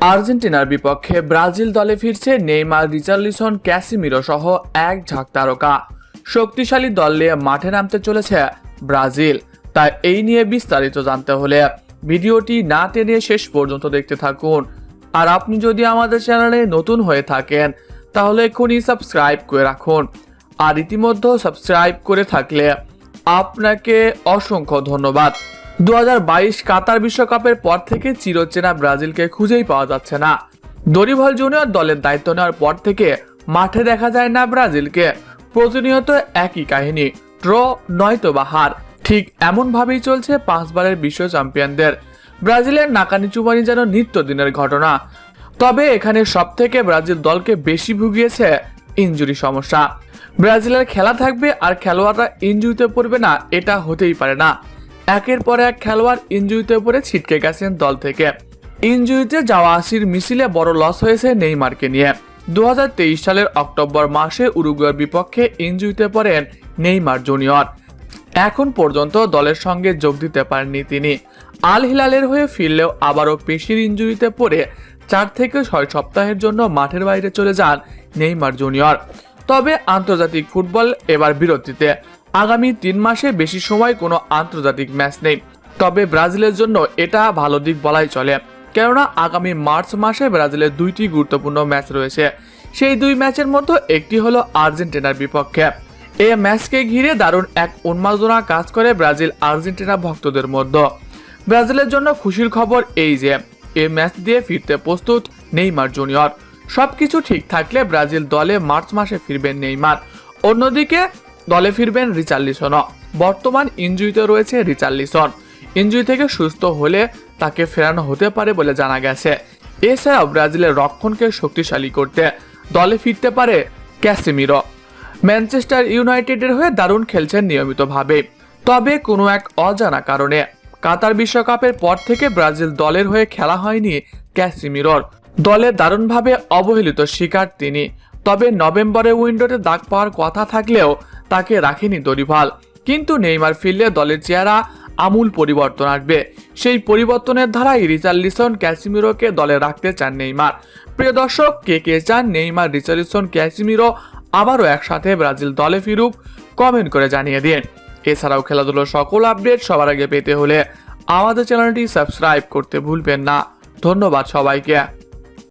আর্জেন্টিনার বিপক্ষে ব্রাজিল দলে ফিরছে নেইমার, রিচার্লিসন, ক্যাসিমিরো সহ এক ঝাঁক তারকা। শক্তিশালী দল নিয়ে মাঠে নামতে চলেছে ব্রাজিল। তাই এই নিয়ে বিস্তারিত জানতে হলে ভিডিওটি না টেনে শেষ পর্যন্ত দেখতে থাকুন। আর আপনি যদি আমাদের চ্যানেলে নতুন হয়ে থাকেন, তাহলে এখনই সাবস্ক্রাইব করে রাখুন। আর ইতিমধ্যে সাবস্ক্রাইব করে থাকলে আপনাকে অসংখ্য ধন্যবাদ। দু হাজার বাইশ কাতার বিশ্বকাপের পর থেকে চিরচেনা ব্রাজিলকে খুঁজেই পাওয়া যাচ্ছে না। দরিভাল জুনিয়র দলের দায়িত্ব নেওয়ার পর থেকে মাঠে দেখা যায় না ব্রাজিলকে। প্রতিনিয়ত একই কাহিনী, ড্র নয়তো বা হার। ঠিক এমনভাবেই চলছে পাঁচবারের বিশ্ব চ্যাম্পিয়নদের। ব্রাজিলের নাকানি চুবানি যেন নিত্যদিনের ঘটনা। তবে এখানে সব থেকে ব্রাজিল দলকে বেশি ভুগিয়েছে ইনজুরি সমস্যা। ব্রাজিলের খেলা থাকবে আর খেলোয়াড়রা ইঞ্জুরিতে পড়বে না, এটা হতেই পারে না। একের পর এক খেলোয়াড় ইনজুরিতে পড়ে ছিটকে গেছেন দল থেকে। ইনজুরিতে যাওয়া আসির মিছিলে বড় লস হয়েছে নেইমারকে নিয়ে। দু হাজার তেইশ সালের অক্টোবর মাসে উরুগুয়ের বিপক্ষে ইনজুরিতে পড়েন নেইমার জুনিয়র। এখন পর্যন্ত দলের সঙ্গে যোগ দিতে পারেননি তিনি। আল হিলালের হয়ে ফিরলেও আবারও পেশির ইনজুরিতে পড়ে চার থেকে ছয় সপ্তাহের জন্য মাঠের বাইরে চলে যান নেইমার জুনিয়র। তবে আন্তর্জাতিক ফুটবল এবার বিরতিতে। আগামী তিন মাসে বেশি সময় কোনো আন্তর্জাতিক ম্যাচ নেই। তবে ব্রাজিলের জন্য এটা ভালো দিক বলাই চলে। কেননা আগামী মার্চ মাসে ব্রাজিলের দুইটি গুরুত্বপূর্ণ ম্যাচ রয়েছে। সেই দুই ম্যাচের মধ্যে একটি হলো আর্জেন্টিনার বিপক্ষে। এই ম্যাচকে ঘিরে দারুণ এক উন্মাদনা কাজ করে ব্রাজিল আর্জেন্টিনা ভক্তদের মধ্যে। ব্রাজিলের জন্য খুশির খবর এই যে এই ম্যাচ দিয়ে ফিরতে প্রস্তুত নেইমার জুনিয়র। সবকিছু ঠিক থাকলে ব্রাজিল দলে মার্চ মাসে ফিরবেন নেইমার। অন্যদিকে দলে ফিরবেন রিচার্লিসনও বর্তমান ইনজুরিতে রয়েছে রিচার্লিসন ইনজুরি থেকে সুস্থ হলে তাকে ফেরানো হতে পারে বলে জানা গেছে। এছাড়াও ব্রাজিলের রক্ষণকে শক্তিশালী করতে দলে ফিরতে পারে ক্যাসিমিরো। ম্যানচেস্টার ইউনাইটেডের হয়ে দারুণ খেলছেন নিয়মিতভাবে। তবে কোনো এক অজানা কারণে। কাতার বিশ্বকাপের পর থেকে ব্রাজিল দলের হয়ে খেলা হয়নি ক্যাসিমিরোর। দলে দারুণভাবে অবহেলিত শিকার তিনি। তবে নভেম্বরে উইন্ডোতে দাগ পাওয়ার কথা থাকলেও তাকে রাখেনি দরিভাল। কিন্তু নেইমার ফিরলে দলের চেহারা আমূল পরিবর্তন আসবে। সেই পরিবর্তনের ধারায় রিচার্লিসন ক্যাসিমিরোকে দলে রাখতে চান নেইমার। প্রিয় দর্শক, কে কে চান নেইমার, রিচার্লিসন ক্যাসিমিরো আবারও একসাথে ব্রাজিল দলে ফিরুক, কমেন্ট করে জানিয়ে দিন। এছাড়াও খেলাধুলোর সকল আপডেট সবার আগে পেতে হলে আমাদের চ্যানেলটি সাবস্ক্রাইব করতে ভুলবেন না। ধন্যবাদ সবাইকে।